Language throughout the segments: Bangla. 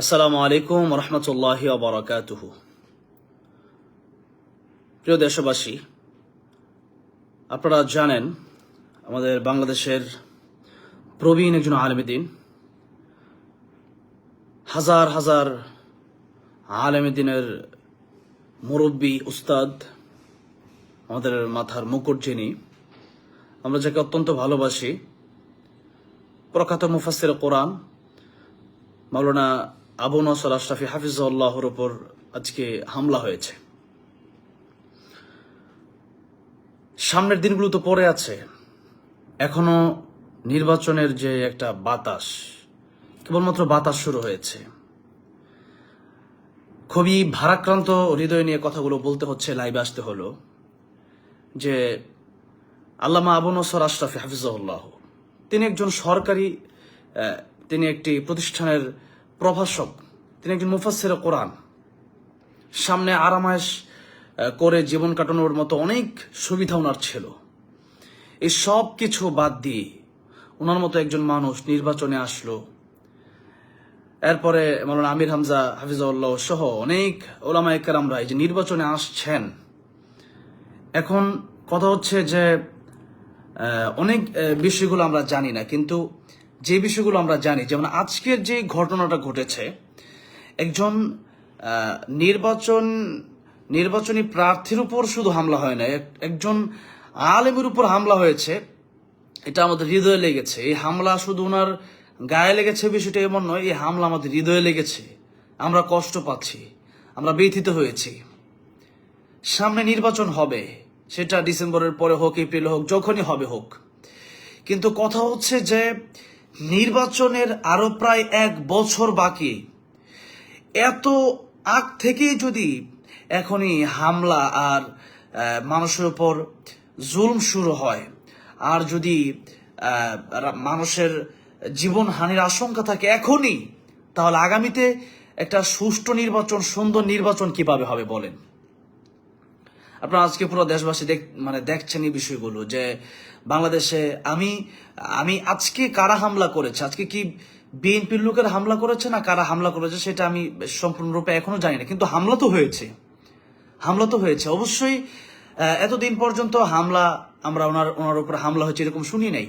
আসসালামু আলাইকুম রহমতুল্লাহ বারাকাতুহ। প্রিয় দেশবাসী, আপনারা জানেন আমাদের বাংলাদেশের প্রবীণ একজন আলমীদিন হাজার হাজার আলমীদিনের মুরব্বী উস্তাদ আমাদের মাথার মুকুট যিনি, আমরা যাকে অত্যন্ত ভালোবাসি, প্রখ্যাত মুফাসির কোরআন, মাওলানা আবু নসর আশরাফি হাফিজুল্লাহর উপর আজকে হামলা হয়েছে। সামনের দিনগুলো তো পরে আছে। এখনও নির্বাচনের যে একটা বাতাস, কেবলমাত্র বাতাস শুরু হয়েছে। খুবই ভারাক্রান্ত হৃদয় নিয়ে কথাগুলো বলতে হচ্ছে, লাইভে আসতে হলো। যে আল্লামা আবু নসর আশরাফি হাফিজুল্লাহ তিনি একজন সরকারি তিনি একটি প্রতিষ্ঠানের প্রভাষক, তিনি একজন মুফাসসির কোরআন। সামনে আরামায়েশ করে জীবন কাটানোর মতো অনেক সুবিধা ওনার ছিল। এই সব কিছু বাদ দিয়ে ওনার মতো একজন মানুষ নির্বাচনে আসলো। এরপরে মাওলানা আমির হামজা হাফিজাউল্লাহ সহ অনেক ওলামা একরামরা এই যে নির্বাচনে আসছেন। এখন কথা হচ্ছে যে অনেক বিষয়গুলো আমরা জানি না, কিন্তু যে বিষয়গুলো আমরা জানি, যেমন আজকের যে ঘটনাটা ঘটেছে, একজন নির্বাচন, নির্বাচনী প্রার্থীর উপর শুধু হামলা হয় না একজন আলেমের উপর হামলা হয়েছে, এটা আমাদের হৃদয়ে লেগেছে। এই হামলা শুধু ওনার গায়ে লেগেছে বিষয়টা এমন নয়, এই হামলা আমাদের হৃদয়ে লেগেছে। আমরা কষ্ট পাচ্ছি, আমরা ব্যথিত হয়েছি। সামনে নির্বাচন হবে, সেটা ডিসেম্বরের পরে হোক, এপ্রিল হোক, যখনই হবে হোক। কিন্তু কথা হচ্ছে যে নির্বাচনের আরও প্রায় এক বছর বাকি। এত আগ থেকেই যদি এখনই হামলা আর মানুষের উপর জুলম শুরু হয়, আর যদি মানুষের জীবন হানির আশঙ্কা থাকে এখনই, তাহলে আগামীতে একটা সুষ্ঠু নির্বাচন, সুন্দর নির্বাচন কীভাবে হবে বলেন? আপনারা আজকে পুরো দেশবাসী দেখ মানে দেখছেন এই বিষয়গুলো যে বাংলাদেশে আমি আমি আজকে কারা হামলা করেছে? আজকে কি বিএনপির লোকের হামলা করেছে না কারা হামলা করেছে সেটা আমি সম্পূর্ণরূপে এখনও জানি না। কিন্তু হামলা তো হয়েছে। হামলা তো হয়েছে। অবশ্যই এতদিন পর্যন্ত হামলা, আমরা ওনার ওনার উপর হামলা হয়েছে এরকম শুনি নাই।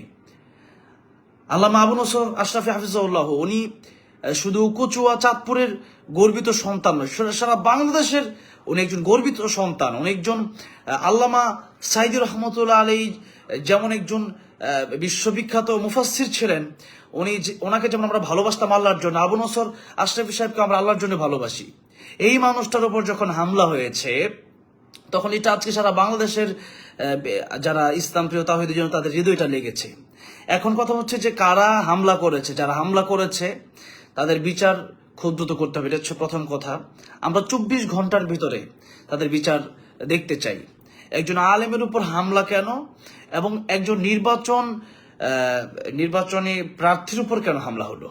আল্লামা আবু নসর আশরাফি হাফিজাউল্লাহ, উনি শুধু কচুয়া চাঁদপুরের গর্বিত সন্তান নয় সারা- বাংলাদেশের উনি একজন গর্বিত সন্তান। আহ, আল্লামা সাইদুর রহমতুল্লাহ আলী যেমন একজন বিশ্ববিখ্যাত মুফাসসির ছিলেন উনি ওনাকে যেমন আমরা ভালোবাসতাম আল্লাহর জন্য আবু নসর আশরাফি সাহেবকে আমরা আল্লাহর জন্য ভালোবাসি। এই মানুষটার উপর যখন হামলা হয়েছে তখন এটা আজকে সারা বাংলাদেশের যারা ইসলাম প্রিয় তাহিদের জন্য তাদের হৃদয়টা লেগেছে। এখন কথা হচ্ছে যে কারা হামলা করেছে যারা হামলা করেছে তাদের বিচার খুব দ্রুত করতে হবে, এটা হচ্ছে প্রথম কথা। আমরা চব্বিশ ঘণ্টার ভিতরে তাদের বিচার দেখতে চাই। একজন আলেমের উপর হামলা কেন এবং একজন নির্বাচন নির্বাচনী প্রার্থীর উপর কেন হামলা হলো?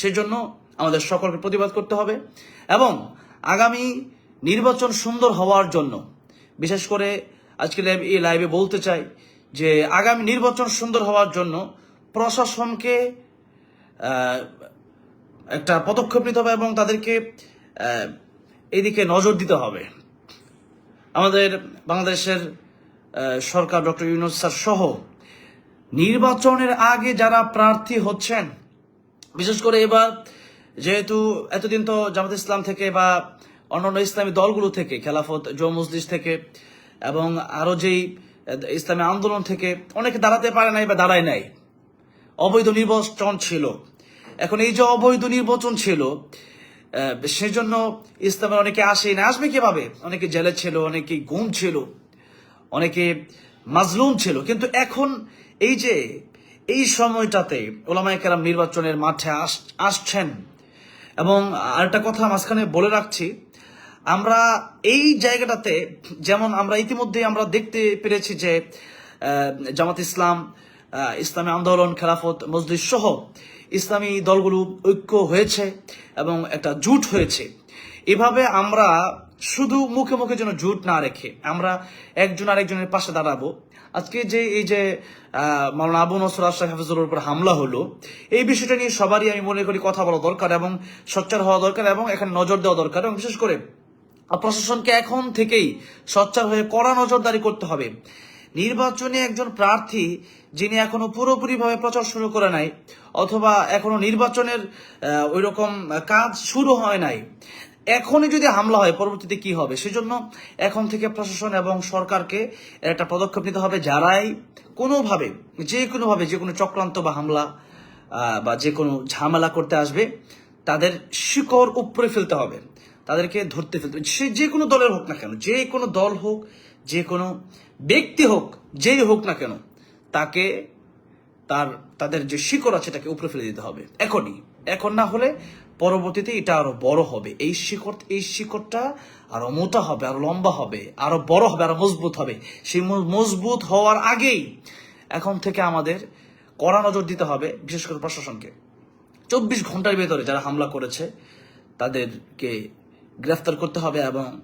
সেজন্য আমাদের সকলকে প্রতিবাদ করতে হবে এবং আগামী নির্বাচন সুন্দর হওয়ার জন্য, বিশেষ করে আজকে এই লাইভে বলতে চাই যে আগামী নির্বাচন সুন্দর হওয়ার জন্য প্রশাসনকে একটা পদক্ষেপ নিতে হবে এবং তাদেরকে এদিকে নজর দিতে হবে। আমাদের বাংলাদেশের সরকার ডক্টর ইউনুস স্যার সহ নির্বাচনের আগে যারা প্রার্থী হচ্ছেন, বিশেষ করে এবার যেহেতু এতদিন তো জামাত ইসলাম থেকে বা অন্যান্য ইসলামী দলগুলো থেকে, খেলাফত জো মজলিস থেকে এবং আরও যেই ইসলামী আন্দোলন থেকে অনেকে দাঁড়াতে পারে নাই বা দাঁড়ায় নাই। অবৈধ নির্বাচন ছিল। এখন এই যে অবৈধ নির্বাচন ছিল সেজন্য ইসলামের অনেকে আসে না আসবে কীভাবে? অনেকে জেলে ছিল, অনেকে গুম ছিল, অনেকে মাজলুম ছিল। কিন্তু এখন এই যে এই সময়টাতে ওলামায় কেরাম নির্বাচনের মাঠে আস- আসছেন। এবং আরেকটা কথা মাঝখানে বলে রাখছি, আমরা এই জায়গাটাতে যেমন আমরা ইতিমধ্যে আমরা দেখতে পেরেছি যে জামাত ইসলাম ইসলামী আন্দোলন, খেলাফত, মজলিস সহ ইসলামী দলগুলো ঐক্য হয়েছে এবং একটা জুট হয়েছে। এভাবে আমরা শুধু মুখে মুখে যেন জুট না রেখে আমরা একজন আরেকজনের পাশে দাঁড়াবো। আজকে যে এই যে মাওলানা আবু নসর আশরাফ হাফিজুর উপর হামলা হলো, এই বিষয়টা নিয়ে সবারই আমি মনে করি কথা বলা দরকার এবং সোচ্চার হওয়া দরকার এবং এখানে নজর দেওয়া দরকার এবং বিশেষ করে প্রশাসনকে এখন থেকেই সোচ্চার হয়ে কড়া নজরদারি করতে হবে। নির্বাচনে একজন প্রার্থী যিনি এখনও পুরোপুরিভাবে প্রচার শুরু করে নাই, অথবা এখনও নির্বাচনের ওই রকম কাজ শুরু হয় নাই, এখনই যদি হামলা হয়, পরবর্তীতে কি হবে? সেজন্য এখন থেকে প্রশাসন এবং সরকারকে একটা পদক্ষেপ নিতে হবে যারাই কোনোভাবে, যে কোনোভাবে যে কোনো চক্রান্ত বা হামলা বা যে কোনো ঝামেলা করতে আসবে, তাদের শিকড় উপরে ফেলতে হবে। তাদেরকে ধরতে ফেলতে হবে সে যে কোনো দলের হোক না কেন, যে কোনো দল হোক, যে কোনো ব্যক্তি হোক, যেই হোক না কেন, তাকে তার, তাদের যে শিকড় আছে তাকে উপরে ফেলে দিতে হবে। এখনই। এখন না হলে পরবর্তীতে এটা আরও বড় হবে। এই শিকড়, এই শিকড়টা আরও মোটা হবে, আরও লম্বা হবে, আরও বড় হবে, আরও মজবুত হবে। সেই মজবুত হওয়ার আগেই এখন থেকে আমাদের কড়া নজর দিতে হবে, বিশেষ করে প্রশাসনকে। চব্বিশ ঘণ্টার ভেতরে যারা হামলা করেছে, তাদেরকে গ্রেফতার করতে হবে এবং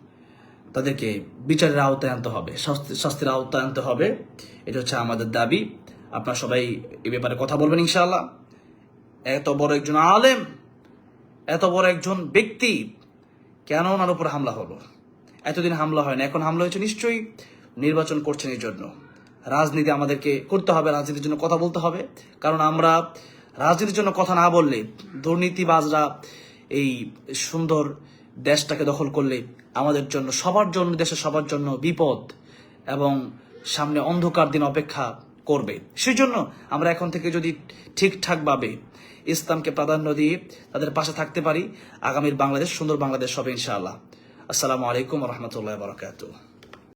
তাদেরকে বিচারের আওতায় আনতে হবে, শাস্তি- শাস্তির আওতায় আনতে হবে। এটা হচ্ছে আমাদের দাবি। আপনারা সবাই এ ব্যাপারে কথা বলবেন ইনশাআল্লাহ। এত বড় একজন আলেম, এত বড় একজন ব্যক্তি কেন ওনার উপর হামলা হলো? এতদিন হামলা হয় না এখন হামলা হয়েছে নিশ্চয়ই। নির্বাচন করছেন এই জন্য। রাজনীতি আমাদেরকে করতে হবে, রাজনীতির জন্য কথা বলতে হবে। কারণ আমরা রাজনীতির জন্য কথা না বললে দুর্নীতিবাজরা এই সুন্দর দেশটাকে দখল করলে আমাদের জন্য, সবার জন্য, দেশে সবার জন্য বিপদ এবং সামনে অন্ধকার দিন অপেক্ষা করবে। সেই জন্য আমরা এখন থেকে যদি ঠিকঠাকভাবে ইসলামকে প্রাধান্য দিয়ে তাদের পাশে থাকতে পারি, আগামীর বাংলাদেশ, সুন্দর বাংলাদেশ হবে ইনশাআল্লাহ। আসসালামু আলাইকুম রহমতুল্লাহ বারকাতুহ।